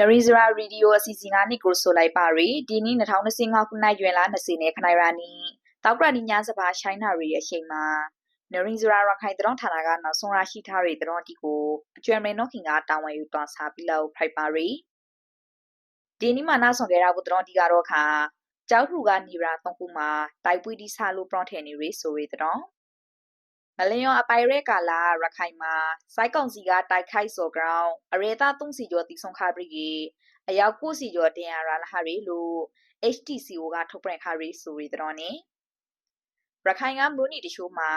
နရီဇရာရေဒီယိုအစီအစဉ်ကနေကိုဆိုလိုက်ပါရီဒီနေ့2025ခုနှစ်ရွယ်လာ20နဲ့ခနိုင်ရာနီတောက်ကရနီညာစပါရှိုင်းနာရီရဲ့အချိန်မှာနရီဇရာရခိုင်တရောင်းဌာနကနောက်ဆုံးရရှိထားတဲ့တရောင်းတီကိုအကျွမ်းမင်းတော့ခင်ကတာဝန်ယူတွန်စားပြီးလောက်ဖိုက်ပါရီဒီနေ့မှနောက်ဆုံးကြရဖို့တရောင်းတီကတော့ခါကြောက်ခုကနေရာသုံးခုမှာတိုက်ပွေးဒီဆာလို့ပရောင်းထည့်နေရီဆိုရီတရောင်း မလျော်အပိုင်ရဲကာလာရခိုင်မှာစိုက်ကောင်စီကတိုက်ခိုက်စော်ကြောင်းအရေသား3စီကျော်တီဆုံခါပရိအယောက်9စီကျော်တင်ရလာဟာရီလို့ HTCO ကထုတ်ပြန်ခါရီဆိုရီတော်နေရခိုင်ကမြို့နီတချို့မှာ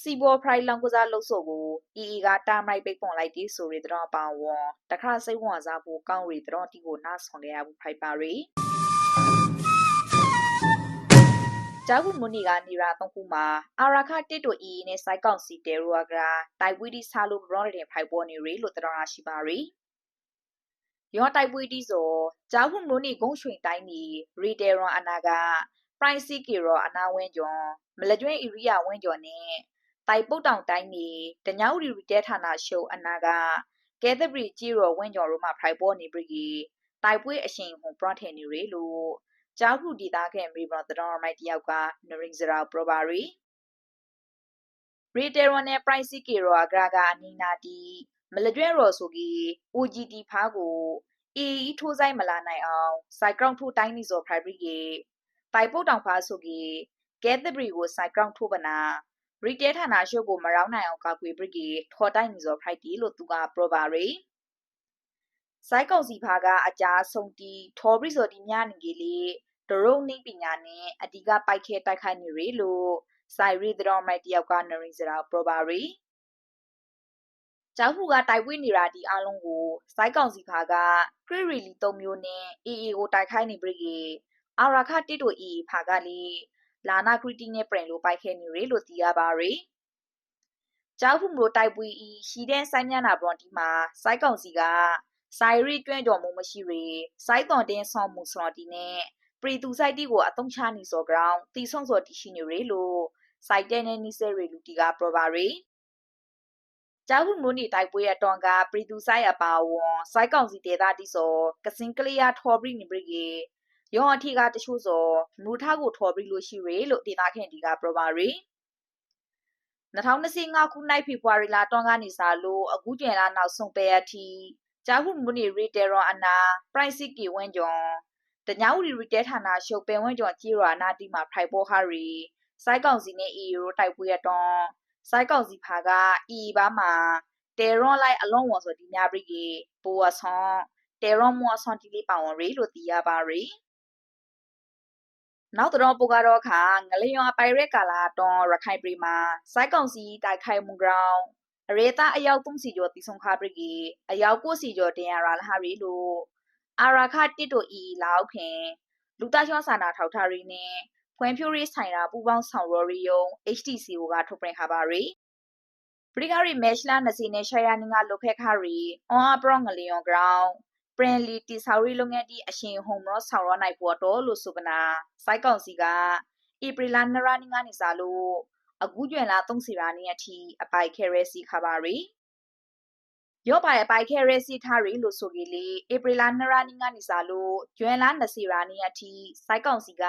စီဘောဖရိုင်လောင်ကစားလို့ဆိုကို EE ကတာမိုက်ပိတ်ပွန်လိုက်တီဆိုရီတော်ပါဝွန်တခါစိတ်ဝင်စားဖို့ကောင်းရီတော်တီကိုနားဆောင်ခဲ့ရဘူးဖိုက်ပါရီ ဂျာဂူမွနီကနေရာသုံးခုမှာအာရာခတစ်တိုအီနဲ့စိုက်ကောင်စီတေရိုကရာတိုက်ဝီဒီဆာလိုဘရော့တဲ့ဖိုက်ပေါ်နေရီလို့တတော်ရရှိပါရီယောတိုက်ပွေးတီဆိုဂျာဟုမလို့နေဂုံရွှင်တိုင်းနီရီတယ်ရွန်အနာကပရိုင်စီကီရောအနာဝင်းကျော်မလကျွင်းဣရိယာဝင်းကျော်နဲ့တိုင်ပုတ်တောင်တိုင်းနီတညောက်ရီရီတဲဌာနရှုံအနာကကဲသပရီကြီးရောဝင်းကျော်တို့မှဖိုက်ပေါ်နေပြီတိုက်ပွေးအရှင်ဟွန်ပရထင်နေရီလို့ ကြောက်ခုဒေတာခဲ့မိဘတတော်မိုက်တယောက်ကနရင်ဇရာပရဘာရီရီတယ်ရွန်နဲ့ပရိုင်စီကီရောအဂရာကအနီနာတီမလကျွဲရော်ဆိုကြီး OGT ဖားကိုအေအီထိုးဆိုင်မလာနိုင်အောင်စိုက်ကောင်ထိုးတိုင်းနေစော်ဖရိုက်ဘရီကေပိုင်ပုတ်တောင်ဖားဆိုကြီးကဲသဘရီကိုစိုက်ကောင်ထိုးပနာရီတဲဌာနရှုပ်ကိုမရောင်းနိုင်အောင်ကောက်ကွေဘရီကေထော်တိုင်းနေစော်ဖရိုက်တီလို့သူကပရောပါရီစိုက်ကောင်စီဖားကအကြာဆုံးတီထော်ဘရီဆိုတီမြနေကြီးလေ ဒရုံနိပညာနဲ့အဓိကပိုက်ခဲတိုက်ခိုက်နေရလို့စိုက်ရီဒရောမိုက်တယောက်ကနရင်စရာပရောပါရီကျောက်ဖူကတိုက်ပွေးနေတာဒီအလုံးကိုစိုက်ကောင်စီခါကခရရီလီ၃မျိုးနဲ့ AA ကိုတိုက်ခိုင်းနေပြီကေအာရာခတစ်တို့ AA ဖာကလေလာနာခရီတီနဲ့ပြင်လို့ပိုက်ခဲနေရလို့သိရပါရီကျောက်ဖူမျိုးတိုက်ပွေးဤရှိတဲ့စိုက်မျက်နှာပေါ်ဒီမှာစိုက်ကောင်စီကဆိုင်ရီကျွမ်းကြော်မှုမရှိရီစိုက်တော်တင်းဆောင်မှုစော်ဒီနဲ့ ပရီတူဆိုင်တီကိုအတုံးချနေစော်ကြောင်းတီဆုံစော်တီရှိနေရလို့စိုက်တဲ့နဲ့နီးစဲရီလူတီကပရပါရီကျောက်ဟုမိုးနေတိုက်ပွဲရတောင်ကပရီသူဆိုင်အပါဝွန်စိုက်ကောင်စီဒေတာတိစောကစင်ကလီယာထော်ဘရီနိဘရီယောအထီကတချို့စောမူထားကိုထော်ဘရီလို့ရှိရလို့ဒေတာခင်ဒီကပရပါရီ2025ခုနှစ်ဖေဖော်ဝါရီလတောင်ကနေစလို့အခုကျန်လာနောက်ဆုံးပဲအထိကျောက်ဟုမိုးနေရီတယ်ရောအနာပရိုက်စစ်ကီဝင်းကျော် တညာဝရီရီတဲဌာနရှုပ်ပင်ဝင်းကျော်ကြီးရနာတီမှာဖိုက်ပေါ်ဟာရီစိုက်ကောင်စီနဲ့ EU တိုက်ပွဲရတော့စိုက်ကောင်စီဖာကအီဘာမှာတေရွန်လိုက်အလုံးဝဆိုဒီများပြီကေပိုဝဆွန်တေရွန်မောဆွန်တီလေးပါဝင်ရီလို့သိရပါရီနောက်တော့ပိုကတော့ခါငလျော်ပိုင်ရက်ကာလာတော့ရခိုင်ပြည်မှာစိုက်ကောင်စီတိုက်ခိုက်မှုကြောင်းအရေတာအယောက်3စီကျော်တီဆုံခါပရိအယောက်9စီကျော်တင်ရလာလာရီလို့ အာရာခတစ်တို့ဤလောက်ခင်လူသားချောစာနာထောက်ထားရီနဲ့ဖွံ့ဖြိုးရေးဆိုင်ရာပူးပေါင်းဆောင်ရွက်ရေးယုံ HTCO ကထုတ်ပြန်ထားပါရီပရိဂရီမက်ရှလာနစီနဲ့ရှာယာနင်းကလုဖက်ခရီအွန်အပရောငလျော်ဂရောင်းပရင်လီတီဆော်ရီလုံငယ်တီအရှင်ဟုံရောဆောင်ရနိုင်ဖို့တော့လို့ဆိုကနာစိုက်ကောင်စီကဧပြီလနရာနင်းကနေစားလို့အခုကျွင်လာသုံးစီရာနေအထိအပိုက်ခဲရဲစီခပါရီ ရောပါရဲ့ပိုက်ခဲရဲစီထားရီလို့ဆိုကြလေဧပြီလနရာနင်းကနေစားလို့ကျွင်လာနစီရာနေအထိစိုက်ကောင်စီက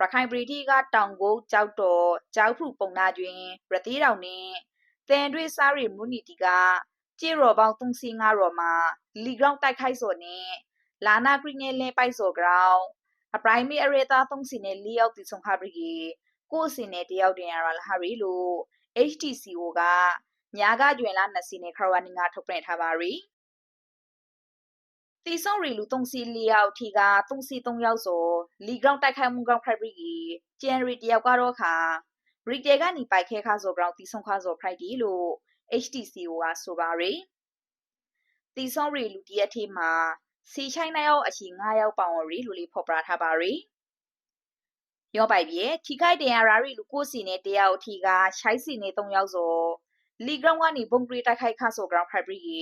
ရခိုင်ပြည်တီကတောင်ကုန်းကြောက်တော်ကြောက်ဖူပုံနာတွင်ရသေးတောင်နှင့်တန်တွေစားရီမူနီတီကကြေရော်ပေါင်း35ရော်မှာလီဂရောင်းတိုက်ခိုက်စော်နှင့်လာနာဂရီငယ်လင်းပိုက်စော်ဂရောင်းအပရိုင်မီအရေတာ3စီနဲ့4ယောက်တီဆုံခါပရီကိုစီနဲ့တယောက်တင်ရလာဟာရီလို့ HTCO က ညာကကျွင်လာ2စီနဲ့ခရဝနီငါထုတ်ပြန်ထားပါရီတီဆုံရီလူ3စီ4ယောက်ထီက3စီ3ယောက်ဆိုလီဂရောင်းတိုက်ခိုက်မှုကောင်ဖက်ဘရီဂျန်ရီတယောက်ကတော့ခါရီတဲကနေပိုက်ခဲခါဆိုကောင်တီဆုံခါဆိုဖရိုက်ဒီလို့ HTCO ကဆိုပါရီတီဆုံရီလူတရက်ထေးမှာစီချိုင်းနိုင်အောင်အချီ9ယောက်ပောင်ရီလူလေးဖော်ပြထားပါရီရောပိုက်ပြေထိခိုက်တန်ရရာရီလူကိုစီနဲ့တယောက်အထီကရှိုင်းစီနဲ့3ယောက်ဆို လီဂရောင်းကနေဘုံဂရီတိုက်ခိုက်ခါဆိုကောင်ဖရိုက်ဘရီ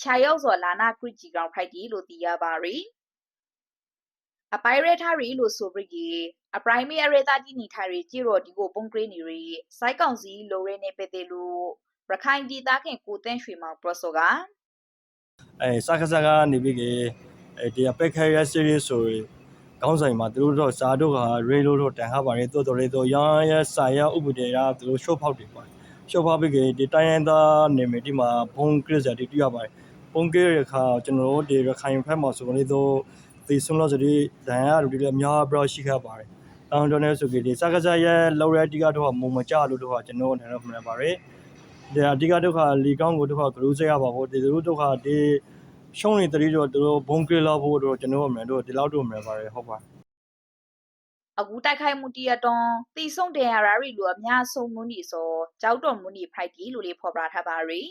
ရှာရောက်စော်လာနာခရစ်ဂျီကောင်ဖိုက်တီလို့သိရပါရီအပိုင်ရထားရီလို့ဆိုပြီးအပရိုင်မီအရတာတီနီထားရီကြည့်တော့ဒီကိုပုံကရင်းနေရီစိုက်ကောင်စီလိုရဲနေပတဲ့လို့ရခိုင်ဒီသားခင်ကိုတန်းရွှေမောင်ပရော့ဆိုကအဲစကားစကားနေပြီးကအဲဒီအပက်ခဲရစီရီဆိုကောင်းဆိုင်မှာသူတို့တော့စာတို့ကရေလို့တော့တန်ခါပါတယ်တော်တော်လေးတော့ရရစာရဥပဒေရသူတို့ရှော့ဖောက်တယ်ပါ ရှော့ဖောက်ပြီးကဒီတိုင်းရန်သားနေမဒီမှာဘုံကရစ်စတီတွေ့ရပါတယ်ဘုံကရခါကျွန်တော်တို့ဒီရခိုင်ဖက်မှာဆိုလို့တော့ဒီဆုံးလို့ဆိုဒီဒဏ်ရာတွေလည်းများပြရှိခဲ့ပါတယ်တောင်းတနေဆိုကြဒီစကားစရလောက်ရတိကတော့မုံမကြလို့တော့ကျွန်တော်တို့လည်းမှန်ပါတယ်ဒီအဓိကဒုက္ခလီကောင်းကိုဒုက္ခကလို့စရပါဖို့ဒီလိုဒုက္ခဒီရှုံးနေတတိတော့သူတို့ဘုံကလေးလောက်ဖို့တော့ကျွန်တော်အမှန်တော့ဒီလောက်တော့မှန်ပါတယ်ဟုတ်ပါ အခုတိုက်ခိုက်မှုတရတွန်တီဆုံတယ်ရာရီလိုအများဆုံးမှုနီဆိုကြောက်တော်မှုနီဖိုက်တီလို့လေးဖော်ပြထားပါရီ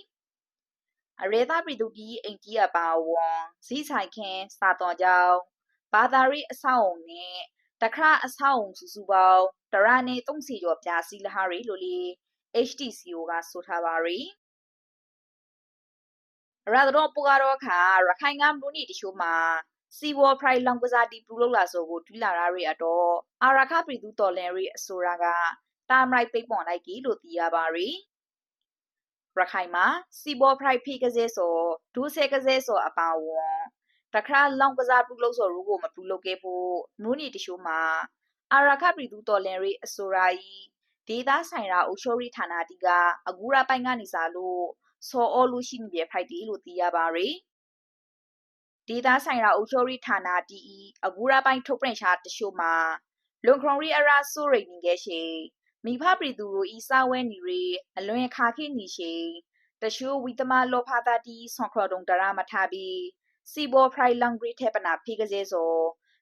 အရေသားပြည်သူကြီးအိမ်ကြီးအပါဝွန်ဇီဆိုင်ခင်စာတော်ကြောင့်ဘာသာရေးအဆောက်အုံနဲ့တခရအဆောက်အုံစုစုပေါင်းတရနေ30ကျော်ပြာစီလဟာရီလို့လေး HTCO ကဆိုထားပါရီရသတော်ပူကတော့ခါရခိုင်ကမလူနီတချို့မှာ စီဝေါ်ဖရိုင်လောင်ကစားတီပူလောက်လာဆိုကိုတူးလာရရတော့အာရခပြည်သူတော်လန်ရီအဆိုရာကတာမရိုက်ပိတ်ပွန်လိုက်ကြီးလို့သိရပါရီရခိုင်မှာစီဘောဖရိုက်ဖီကစားဆိုဒူးဆဲကစားဆိုအပါဝွန်တခါလောင်ကစားပူလို့ဆိုရူကိုမပူလို့ခဲ့ဖို့နူးနီတချို့မှာအာရခပြည်သူတော်လန်ရီအဆိုရာကြီးဒေတာဆိုင်ရာအုပ်ချုပ်ရေးဌာနတီကအကူရပိုင်ကနေစားလို့ဆောအောလို့ရှိနေပြဖိုက်တီလို့သိရပါရီ ဒေတာဆိုင်ရာအုပ်ချုပ်ရေးဌာနတီအကူရပိုင်ထုတ်ပြန်ချတချို့မှာလွန်ခရုံရီအရာဆိုရိနေခဲ့ရှိမိဖပြည်သူတို့ဤစာဝဲနေရီအလွန်ခါခိနေရှိတချို့ဝီတမလောဖာတာတီဆွန်ခရဒုံတရာမထပြီးစီဘောဖရိုင်လန်ဂရီထေပနာဖိကစေဆို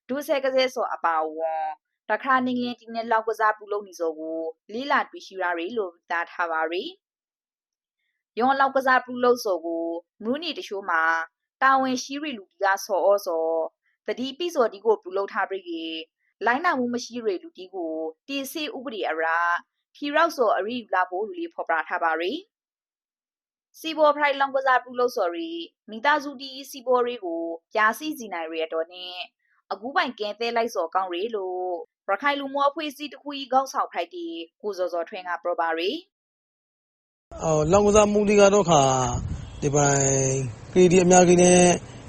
ဒုဆဲကစေဆိုအပါဝွန်တခါနေငင်းတင်းနဲ့လောက်ကစားပူလုံးနေစောကိုလေးလာတွေ့ရှိရရီလို့တာထားပါရီယွန်လောက်ကစားပူလို့ဆိုကိုမူးနီတချို့မှာ တာဝန်ရှိရီလူကြီးကဆော်ဩစောတတိပိစော်ဒီကိုပူလို့ထားပြီးလိုင်းနာမှုမရှိရလူတီကိုတီစီဥပဒေအရာဖီရောက်စောအရိယူလာဖို့လူလေးဖော်ပြထားပါရီစီဘောဖရိုင်လောင်ကစားပူလို့စော်ရီမိသားစုတီစီဘောရီကိုပြာစီစီနိုင်ရတော့နဲ့အခုပိုင်ကဲသေးလိုက်စော်ကောင်းရီလို့ရခိုင်လူမျိုးအဖွဲ့အစည်းတစ်ခုကြီးကောက်ဆောင်ဖိုက်တီကိုစောစောထွင်းကပြောပါရီအော်လောင်ကစားမှုတွေကတော့ခါ ဒီပိုင်းကရီဒီအများကြီးနဲ့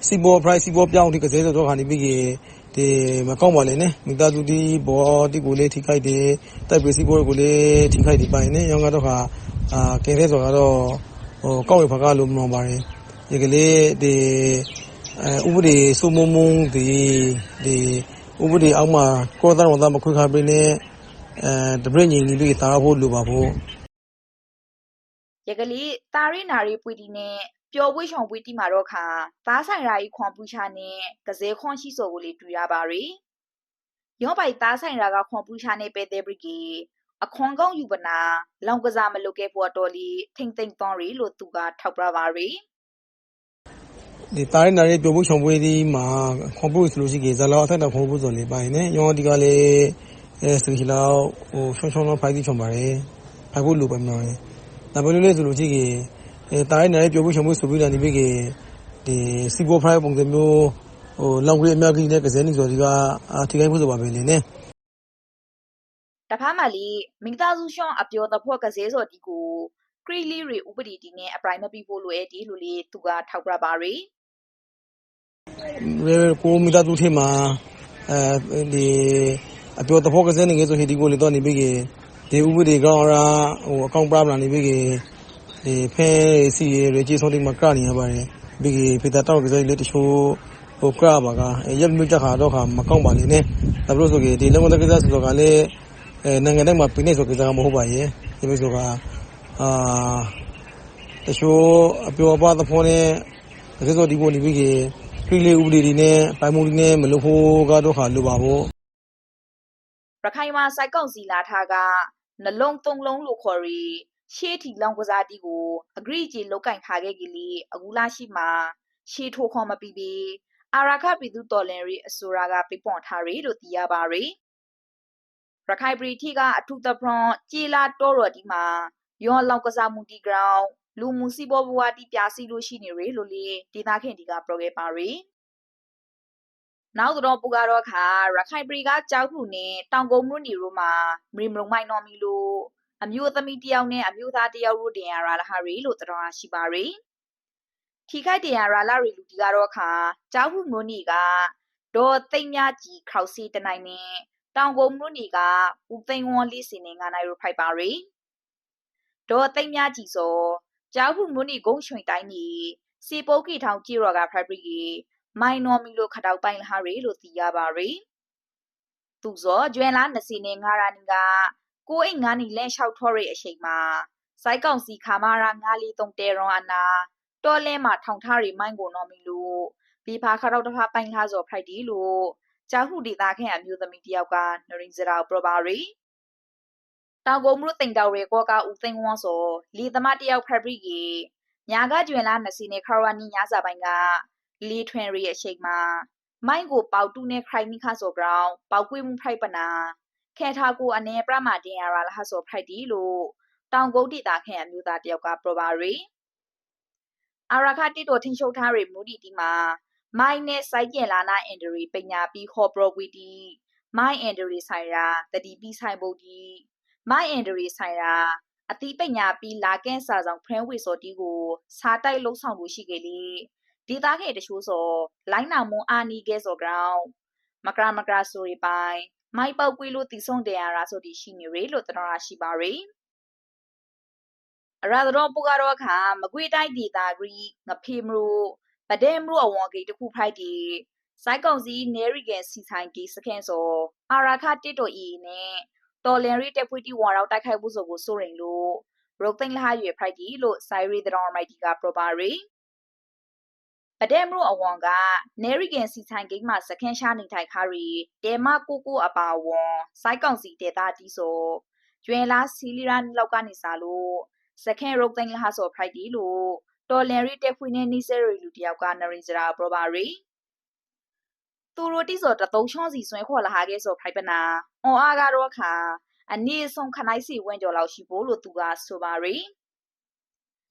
စီဘော price စီဘောပြောင်းဒီကစားတော့ခါနေပြီးဒီမကောင်းပါလေနဲ့မိသားစုဒီဘောဒီကိုလေးထိခိုက်တယ်တိုက်ပွဲစီဘောကိုလေးထိခိုက်ဒီပိုင်းနဲ့ရောင်းကတော့ခါအာကဲတဲ့ဆိုတော့ဟိုကောက်ရဖကလို့မလို့ပါတယ်ဒီကလေးဒီအဲဥပဒေစုံမုံမုံဒီဒီဥပဒေအောက်မှာကောသားဝန်သားမခွင့်ခါပေးနဲ့အဲတပည့်ညီညီလေးတာဖို့လိုပါဖို့ ရကလေးတာရီနာရီပွေတီနဲ့ပျော်ပွေးချောင်ပွေးတီမှာတော့ခါသားဆိုင်ရာကြီးခွန်ပူချာနဲ့ကစဲခွန်ရှိစောကိုလေးတွေ့ရပါရီရောပိုက်သားဆိုင်ရာကခွန်ပူချာနဲ့ပဲတဲ့ဘရီကီအခွန်ကောင်းယူပနာလောင်ကစားမလုပ်ခဲ့ဖို့တော်လီထိမ့်သိမ့်သွန်ရီလို့သူကထောက်ပြပါရီဒီတာရီနာရီပြောဖို့ချောင်ပွဲဒီမှာခွန်ဖို့ဆိုလို့ရှိရင်ဇာလောက်အထက်တော့ခွန်ဖို့ဆိုနေပိုင်းနဲ့ရောဒီကလေးအဲဆိုချီလောက်ဟိုချောင်းချောင်းတော့ဖိုက်တိချောင်ပါတယ်ဖိုက်ဖို့လိုပဲမြောင်း ရင်ဒါပဲလို့လဲဆိုလို့ရှိရင်အဲတာရီနာရီပြောဖို့ချောင်ဖို့ဆိုပြီးတာနေပြီးကဒီစီဘောဖရိုက်ပုံစံမျိုးဟိုလောင်ကြီးအများကြီးနဲ့ကစဲနေဆိုဒီကထိခိုက်ဖို့ဆိုပါပဲလေနဲ့တဖားမလီမိသားစုရှောင်းအပျော်တဲ့ဖို့ကစဲစော်ဒီကိုခရီလီရီဥပဒေတီနဲ့အပရိုင်မပီဖို့လိုအပ်ဒီလိုလေးသူကထောက်ပြပါရီကိုမိသားစုထဲမှာအဲဒီအပြောတဖို့ကစဲနေငယ်ဆိုဟီဒီကိုလေတော့နေပြီးက ဒီဥပဒေကောင်းရာဟိုအကောင့်ပရမလာနေပြီးကဒီဖဲစီရေကြီးဆုံးဒီမှာကနေရပါတယ်ပြီးကဖေတာတော့ကစဲလေးတချို့ဟိုကရပါကရက်မြတ်ခါတော့ခါမကောင်းပါနေနဲ့ဒါလို့ဆိုကြဒီလုံကကစားဆိုတော့ကလည်းအဲနိုင်ငံတိုင်းမှာပြနေဆိုကြတာမဟုတ်ပါရဲ့ဒီလိုဆိုကအာတချို့အပြောပါသဖို့နဲ့တကယ်ဆိုဒီကိုနေပြီးကခရီးလေးဥပဒေတွေနဲ့ပိုင်မှုတွေနဲ့မလုပ်ဖို့ကတော့ခါလိုပါဖို့ရခိုင်မှာစိုက်ကောက်စီလာထားက နှလုံးသုံးလုံးလို့ခေါ်ရီရှေးထီလောင်ကစားတီကိုအဂရိကြီးလောက်ကင်ခါခဲ့ကြီးလီအခုလာရှိမှာရှေးထိုးခေါ်မပီပီအာရခပြည်သူတော်လင်ရီအစိုးရကပြပွန်ထားရီလို့သိရပါရီရခိုင်ပရီတီကအထုသဖရွန်ကြည်လာတော်တော်ဒီမှာယောလောင်ကစားမှုတီဂရောင်းလူမှုစီဘောဘဝတီပြစီလို့ရှိနေရီလို့လေဒေတာခင်ဒီကပြောခဲ့ပါရီ နောက်တော့ပူကတော့ခါရခိုင်ပရီကကြောက်ခုနဲ့တောင်ကုန်းမြို့နေရိုးမှာမရီမလုံမိုင်နော်မီလို့အမျိုးသမီးတယောက်နဲ့အမျိုးသားတယောက်တို့တင်ရတာလားဟာရီလို့တော်တော်ရှိပါရီထိခိုက်တရားရာလာရီလူတီကတော့ခါကြောက်မှုမျိုးနေကဒေါ်သိမ့်မြကြီးခေါစီတနိုင်နဲ့တောင်ကုန်မျိုးနေကဦးသိန်းဝန်းလေးစင်နေငါနိုင်ရဖိုက်ပါရီဒေါ်သိမ့်မြကြီးစောကြောက်မှုမျိုးနေဂုံရွှင်တိုင်းနေစီပုတ်ကီထောင်ကြည့်ရောကဖက်ဘရီ မိုင်နော်မီလိုခတောက်ပိုင်းလာရီလို့သိရပါရီသူစောကျွဲလားနစီနေငါရာနီကကိုအိတ်ငါနီလဲလျှောက်ထော်ရဲ့အချိန်မှာစိုက်ကောင်စီခါမာရာငါလီတုံတဲရွန်အနာတော်လဲမှာထောင်ထားရီမိုင်းကိုနော်မီလို့ဘီဖာခရောက်တဖာပိုင်လာစောဖိုက်ဒီလို့ကြောက်ဟုဒေတာခန့်အမျိုးသမီးတယောက်ကနရင်စရာပရပါရီတောင်ကုန်မှုတင်တော်ရေကောကဦးသိန်းဝန်းစောလီသမတယောက်ဖက်ဘရီကြီးညာကကျွင်လာနစီနေခရဝနီညာစာပိုင်းက လီထွင်ရီအချိန်မှာမိုင်းကိုပေါတူနဲ့ခိုင်မိခါဆိုကြောင်းပေါကွေးမှုဖိုက်ပနာခဲထားကိုအနေပြမတင်ရလာဟဆိုဖိုက်ဒီလို့တောင်ကုတ်ဒေတာခန့်အမျိုးသားတယောက်ကပရပါရီအာရခတိတော်ထင်းရှုပ်ထားရီမူဒီတီမှာမိုင်းနဲ့စိုက်ကျင်လာနာအင်ဒရီပညာပြီးဟော်ပရိုဝီတီမိုင်းအင်ဒရီဆိုင်ရာတတိပြီးဆိုင်ဖို့ဒီမိုင်းအင်ဒရီဆိုင်ရာအတိပညာပြီးလာကင်းစာဆောင်ဖရန်ဝေစော်တီကိုစားတိုက်လုံးဆောင်လို့ရှိခဲ့လေ ဒေတာခဲ့တချို့စောလိုင်းနာမွန်အာနီကဲစော်ကောင်မကရာမကရာဆိုရီပိုင်မိုက်ပောက်ကွေးလို့တီဆုံးတရားရာဆိုတီရှိနေရေလို့တတော်ရရှိပါရီအရာတော်ပူကတော့ခါမကွေးတိုက်ဒေတာဂရီငဖေမလို့ပဒဲမလို့အဝန်ကေတခုဖိုက်တီစိုက်ကောင်စီနေရီကဲစီဆိုင်ကေစကန်စောအာရာခတစ်တိုအီနဲ့တော်လန်ရီတက်ဖွေတီဝါရောက်တိုက်ခိုက်မှုဆိုကိုစိုးရင်လို့ရုတ်သိန်းလာရွေဖိုက်တီလို့ဆိုင်ရီတော်မိုက်တီကပရပါရီ ပဒဲမလို့အဝန်ကနေရီကန်စီဆိုင်ဂိမ်းမှာစကန်ရှာနေထိုင်ခါရီတဲမကိုကိုအပါဝွန်စိုက်ကောင်စီဒေတာတီဆိုကျွဲလာစီလီရန်လောက်ကနေစားလို့စကန်ရုတ်သိန်းလာဆိုဖိုက်တီလို့တော်လန်ရီတက်ဖွေနဲ့နီဆယ်ရီလူတယောက်ကနရင်စရာပရပါရီသူရိုတိဆိုတသုံးချောင်းစီဆွဲခေါ်လာခဲ့ဆိုဖိုက်ပနာအွန်အားကတော့ခါအနည်းဆုံးခနိုင်စီဝင်းကျော်လောက်ရှိဖို့လို့သူကဆိုပါရီ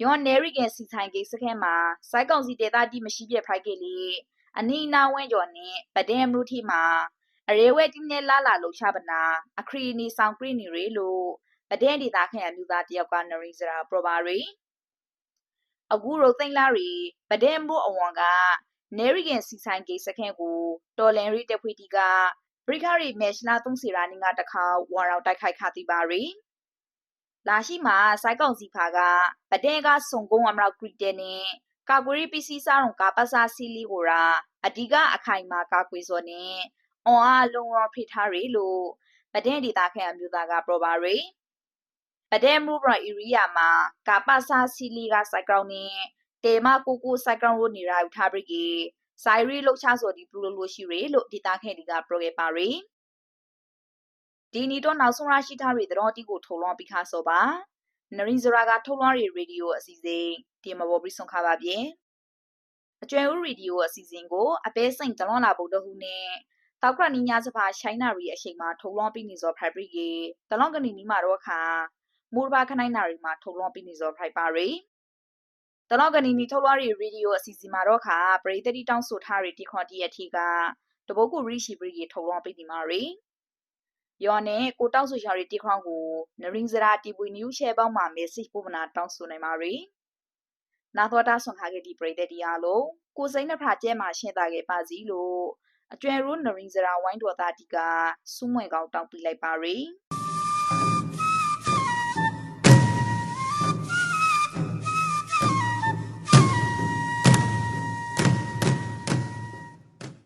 ယောနယ်ရီကစီဆိုင်ကိစ္စခဲမှာစိုက်ကောင်စီဒေတာတိမရှိပြဖိုက်ကေလေအနီနာဝင်းကျော်နဲ့ပဒဲမလူထီမှာအရေဝဲတင်းနဲ့လာလာလှချပနာအခရီနီဆောင်ခရီနီရီလို့ပဒဲဒေတာခဲအမျိုးသားတယောက်ကနရီစရာပရပါရီအခုရုတ်သိမ့်လာရီပဒဲမလို့အဝန်က နေရီကန်စီဆိုင်ကိစ္စခဲကိုတော်လန်ရီတက်ဖွေတီကဘရိခရီမက်ရှလာသုံးစီရာနီကတခါဝါရောက်တိုက်ခိုက်ခါတိပါရီ လာရှိမှာစိုက်ကောင်စီဖာကပဒဲကစုံကုန်းအမရောက်ဂရီတဲနဲ့ကာကွေးပစ္စည်းစားရုံကပစာစီလီကိုရာအဓိကအခိုင်အမာကာကွေးစောနဲ့အွန်အားလုံးရောဖိထားရီလို့ပဒဲဒေတာခဲအမျိုးသားကပရောပါရီပဒဲမူဘရာအီရီယာမှာကပစာစီလီကစိုက်ကောင်နဲ့တေမကိုကိုစိုက်ကောင်ရိုနေရာယူထားပြီးကြီးဆိုင်ရီလှုပ်ရှားစော်ဒီပလူလိုရှိရီလို့ဒေတာခဲဒီကပရောခဲ့ပါရီ ဒီနီတော့နောက်ဆုံးရရှိထားရီတော်တီကိုထုံလွှမ်းပြီးခါစောပါနရင်ဇရာကထုံလွှမ်းရီရေဒီယိုအစီအစဉ်ဒီမဘောပြီးဆုံးခါပါပြင်အကျွဲဦးရေဒီယိုအစီအစဉ်ကိုအပဲစိန်တလွန်လာဗုဒ္ဓဟူနဲ့တောက်ကရနီညာစပါရှိုင်းနာရီအချိန်မှာထုံလွှမ်းပြီးနေစောဖရိုက်ပရီကေတလွန်ကနီနီမှာတော့ခါမူရဘာခနိုင်နာရီမှာထုံလွှမ်းပြီးနေစောဖရိုက်ပါရီတလောက်ကနီနီထုတ်လွှားရီရေဒီယိုအစီအစဉ်မှာတော့ခါပရိသတိတောင်းဆိုထားရီတီခွန်တီရဲ့ထီကတပုတ်ကိုရီရှိပရီထုတ်လွှားပေးနေမှာရီ ယောနဲ့ကိုတောက်ဆိုရှာရီတီခွန်ကိုနရင်းစရာတီပွေနျူးရှယ်ပေါင်းမှာ message ပို့မနာတောင်းဆိုနိုင်ပါရီနာသောတာဆွန်ခါခဲ့ဒီပရိသတ်တီအားလုံးကိုစိမ့်နှဖာကျဲမှာရှင်းတာခဲ့ပါစီလို့အကျွဲရိုးနရင်းစရာဝိုင်းတော်သားတီကစူးမွေကောင်းတောင်းပြလိုက်ပါရီ